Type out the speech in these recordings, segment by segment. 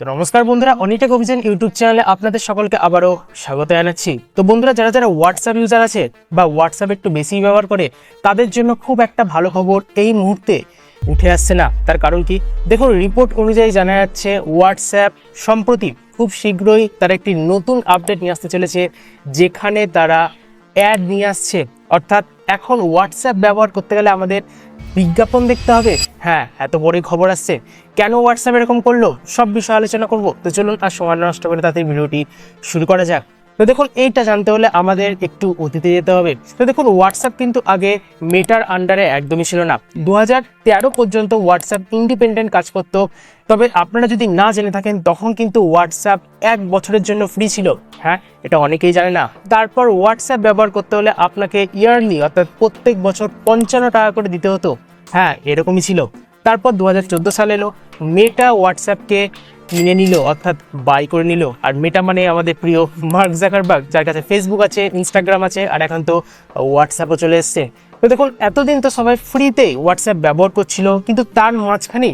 তো নমস্কার বন্ধুরা, অনিটেক অভিযান ইউটিউব চ্যানেলে আপনাদের সকলকে আবারও স্বাগত জানাচ্ছি। তো বন্ধুরা, যারা যারা হোয়াটসঅ্যাপ ইউজার আছে বা হোয়াটসঅ্যাপ একটু বেশি ব্যবহার করে, তাদের জন্য খুব একটা ভালো খবর এই মুহূর্তে উঠে আসছে না। তার কারণ কি? দেখুন রিপোর্ট অনুযায়ী জানা যাচ্ছে হোয়াটসঅ্যাপ সম্প্রতি খুব শীঘ্রই তারা একটি নতুন আপডেট নিয়ে আসতে চলেছে, যেখানে তারা অ্যাড নিয়ে আসছে। অর্থাৎ এখন হোয়াটসঅ্যাপ ব্যবহার করতে গেলে আমাদের বিজ্ঞাপন দেখতে হবে। হ্যাঁ এত বড়ই খবর আসছে। কেন হোয়াটসঅ্যাপ এরকম করল? সব বিষয়ে আলোচনা করব। তো চলুন, আর সময় নষ্ট করে তাদের ভিডিওটি শুরু করা যাক। তো দেখুন, এইটা জানতে হলে আমাদের একটু অতীতে যেতে হবে। তো দেখুন হোয়াটসঅ্যাপ কিন্তু আগে মেটার আন্ডারে একদমই ছিল না। দু তেরো পর্যন্ত হোয়াটসঅ্যাপ ইন্ডিপেন্ডেন্ট কাজ করতো। তবে আপনারা যদি না জেনে থাকেন, তখন কিন্তু হোয়াটসঅ্যাপ এক বছরের জন্য ফ্রি ছিল। হ্যাঁ এটা অনেকেই জানে না। তারপর হোয়াটসঅ্যাপ ব্যবহার করতে হলে আপনাকে ইয়ারলি অর্থাৎ প্রত্যেক বছর পঞ্চান্ন টাকা করে দিতে হতো। হ্যাঁ এরকমই ছিল। তারপর দু হাজার চোদ্দ সালে এলো মেটা হোয়াটসঅ্যাপকে কিনে নিল, অর্থাৎ বাই করে নিল। আর মেটা মানে আমাদের প্রিয় মার্ক জাকারবার্গ যার কাছে ফেসবুক আছে ইনস্টাগ্রাম আছে, আর এখন তো হোয়াটসঅ্যাপও চলে এসছে। তো দেখুন, এতদিন তো সবাই ফ্রিতে হোয়াটসঅ্যাপ ব্যবহার করছিল, কিন্তু তার মাঝখানে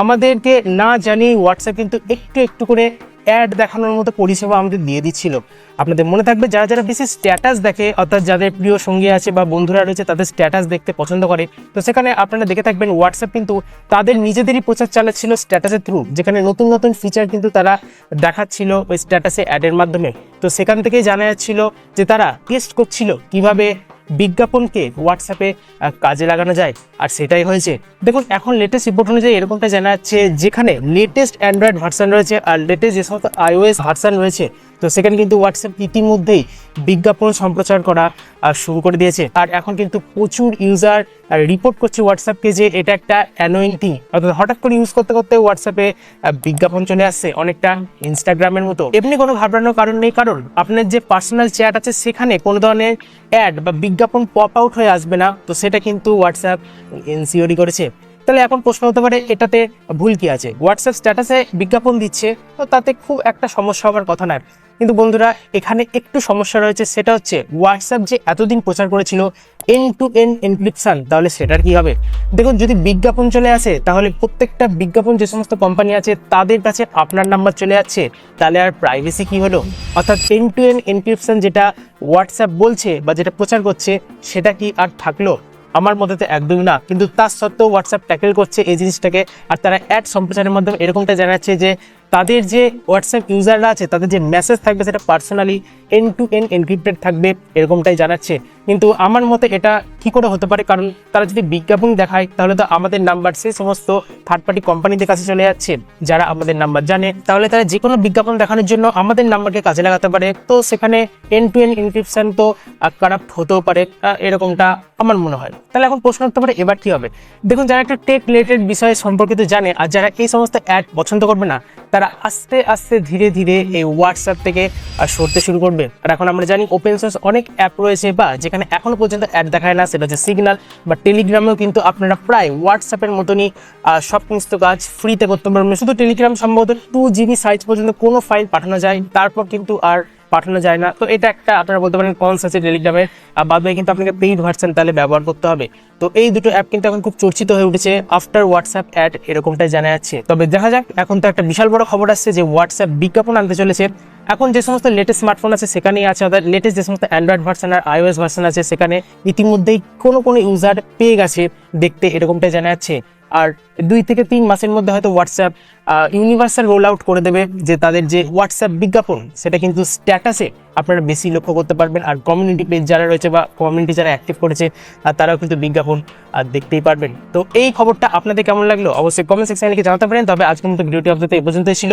আমাদেরকে না জানিয়ে হোয়াটসঅ্যাপ কিন্তু একটু একটু করে অ্যাড দেখানোর মতো পরিষেবা আমাদের দিয়ে দিচ্ছিল। আপনাদের মনে থাকবে, যারা যারা বেশি স্ট্যাটাস দেখে, অর্থাৎ যাদের প্রিয় সঙ্গী আছে বা বন্ধুরা রয়েছে, তাদের স্ট্যাটাস দেখতে পছন্দ করে, তো সেখানে আপনারা দেখে থাকবেন হোয়াটসঅ্যাপ কিন্তু তাদের নিজেদেরই প্রচার চালাচ্ছিল স্ট্যাটাসের থ্রু যেখানে নতুন নতুন ফিচার কিন্তু তারা দেখাচ্ছিল ওই স্ট্যাটাসে অ্যাডের মাধ্যমে। তো সেখান থেকেই জানা যাচ্ছিল যে তারা টেস্ট করছিল কীভাবে বিজ্ঞাপনকে হোয়াটসঅ্যাপে কাজে লাগানো যায়। আর সেটাই হয়েছে। দেখুন, এখন লেটেস্ট রিপোর্ট অনুযায়ী এরকমটা জানা যাচ্ছে যেখানে লেটেস্ট অ্যান্ড্রয়েড ভার্সান রয়েছে আর লেটেস্ট যে সমস্ত আইওএস ভার্সান রয়েছে, তো সেখানে কিন্তু হোয়াটসঅ্যাপ ইতিমধ্যেই বিজ্ঞাপন সম্প্রচার করা শুরু করে দিয়েছে। আর এখন কিন্তু প্রচুর ইউজার রিপোর্ট করছে হোয়াটসঅ্যাপকে যে এটা একটা অ্যানোয়িং থিং অর্থাৎ হঠাৎ করে ইউজ করতে করতে হোয়াটসঅ্যাপে বিজ্ঞাপন চলে আসছে অনেকটা ইনস্টাগ্রামের মতো। এমনি কোনো ঘাবড়ানোর কারণ নেই, কারণ আপনার যে পার্সোনাল চ্যাট আছে সেখানে কোনো ধরনের অ্যাড বা বিজ্ঞাপন পপ আউট হয়ে আসবে না। তো সেটা কিন্তু হোয়াটসঅ্যাপ এনসিওরি করেছে। তাহলে এখন প্রশ্ন হতে পারে, এটাতে ভুল কি আছে? হোয়াটসঅ্যাপ স্ট্যাটাসে বিজ্ঞাপন দিচ্ছে, তো তাতে খুব একটা সমস্যা হওয়ার কথা নয়। কিন্তু বন্ধুরা, এখানে একটু সমস্যা রয়েছে, সেটা হচ্ছে হোয়াটসঅ্যাপ যে এতদিন প্রচার করেছিল এন টু এন এনক্রিপশন তাহলে সেটার কি হবে? দেখুন, যদি বিজ্ঞাপন চলে আসে, তাহলে প্রত্যেকটা বিজ্ঞাপন যে সমস্ত কোম্পানি আছে, তাদের কাছে আপনার নাম্বার চলে যাচ্ছে। তাহলে আর প্রাইভেসি কি হলো? অর্থাৎ এন টু এন এনক্রিপশন যেটা হোয়াটসঅ্যাপ বলছে বা যেটা প্রচার করছে, সেটা কি আর থাকল? আমার মতে তো একদমই না। কিন্তু তার সত্ত্বেও হোয়াটসঅ্যাপ ট্যাকেল করছে এই জিনিসটাকে। আর তারা অ্যাড সম্প্রচারের মাধ্যমে এরকমটা জানাচ্ছে যে তাদের যে হোয়াটসঅ্যাপ ইউজাররা আছে, তাদের যে মেসেজ থাকবে সেটা personally end to end encrypted থাকবে, এরকমটাই জানাচ্ছে। কিন্তু আমার মতে এটা কি করে হতে পারে? কারণ তারা যদি বিজ্ঞাপন দেখায়, তাহলে তো আমাদের নাম্বার সেই সমস্ত থার্ড পার্টি কোম্পানিদের কাছে চলে যাচ্ছে। যারা আমাদের নাম্বার জানে, তাহলে তারা যে কোনো বিজ্ঞাপন দেখানোর জন্য আমাদের নাম্বারকে কাজে লাগাতে পারে। তো সেখানে এন টু এন এনক্রিপশন তো কারাপ্ট হতেও পারে এরকমটা আমার মনে হয়। তাহলে এখন প্রশ্ন হতে পারে, এবার কি হবে? দেখুন, যারা একটা টেক রিলেটেড বিষয় সম্পর্কিত জানে আর যারা এই সমস্ত অ্যাড পছন্দ করবে না, তারা আস্তে আস্তে ধীরে ধীরে এই হোয়াটসঅ্যাপ থেকে সরতে শুরু করবে। আর এখন আমরা জানি ওপেন সোর্স অনেক অ্যাপ রয়েছে বা যেখানে এখনও পর্যন্ত অ্যাড দেখায় না, সেটা হচ্ছে সিগন্যাল বা টেলিগ্রামেও কিন্তু আপনারা প্রায় হোয়াটসঅ্যাপের মতনই সব সমস্ত কাজ ফ্রিতে করতে পারবেন। শুধু টেলিগ্রাম সম্ভবত টু জিবি সাইজ পর্যন্ত কোনো ফাইল পাঠানো যায় তারপর কিন্তু আর পাঠানো যায় না। তো এটা একটা আপনারা বলতে পারেন কনস আছে টেলিগ্রামের বাদ বাকি কিন্তু আপনাকে পেইড ভার্সন তাহলে ব্যবহার করতে হবে। তো এই দুটো অ্যাপ কিন্তু এখন খুব চর্চিত হয়ে উঠেছে আফটার হোয়াটসঅ্যাপ অ্যাড এরকমটাই জানা যাচ্ছে। তবে দেখা যাক, এখন তো একটা বিশাল বড় খবর আসছে যে হোয়াটসঅ্যাপ বিজ্ঞাপন আনতে চলেছে। এখন যে সমস্ত লেটেস্ট স্মার্টফোন আছে সেখানেই আছে, অর্থাৎ লেটেস্ট যে সমস্ত অ্যান্ড্রয়েড ভার্সন আর আইওএস ভার্সন আছে সেখানে ইতিমধ্যেই কোনো কোনো ইউজার পেয়ে গেছে দেখতে, এরকমটাই জানা যাচ্ছে। আর দুই থেকে তিন মাসের মধ্যে হয়তো হোয়াটসঅ্যাপ ইউনিভার্সাল রোল আউট করে দেবে যে তাদের যে হোয়াটসঅ্যাপ বিজ্ঞাপন, সেটা কিন্তু স্ট্যাটাসে আপনারা বেশি লক্ষ্য করতে পারবেন। আর কমিউনিটি পেজ যারা রয়েছে বা কমিউনিটি যারা অ্যাক্টিভ করেছে তারাও কিন্তু বিজ্ঞাপন দেখতেই পারবেন। তো এই খবরটা আপনাদের কেমন লাগল? অবশ্যই কমেন্ট সেকশনে লিখে জানাতে পারেন। তবে আজকের মতো ভিডিওটি আপনাদের এই পর্যন্তই ছিল।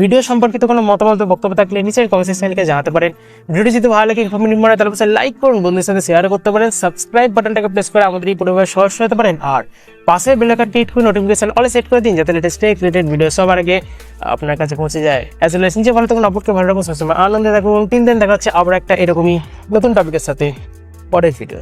ভিডিও সম্পর্কিত কোনো মতামত বক্তব্য থাকলে নিচের কমেন্ট সেকশনে লিখে জানাতে পারেন। ভিডিওটি যদি ভালো লাগে কমেন্ট মনে তাহলে লাইক করুন। বন্ধুদের সাথে শেয়ার করতে পারেন। সাবস্ক্রাইব বাটনটাকে প্রেস করে আমাদের এই পরিবার সহজ হতে পারেন। আর পাশের বেলাকার টিট করে নোটিফিকেশন অলে সেট করে দিন যাতে লেটেস্ট রিলেটেড ভিডিও সবার আগে আপনার কাছে পৌঁছে যায়। অ্যাজ ওয়েল এস নিজে ভালো থাকুন, অপরকে ভালো রাখুন সবসময় আনন্দে থাকুন। তিন দিন দেখা হচ্ছে আবার একটা এরকমই নতুন টপিকের সাথে। পরের ভিডিও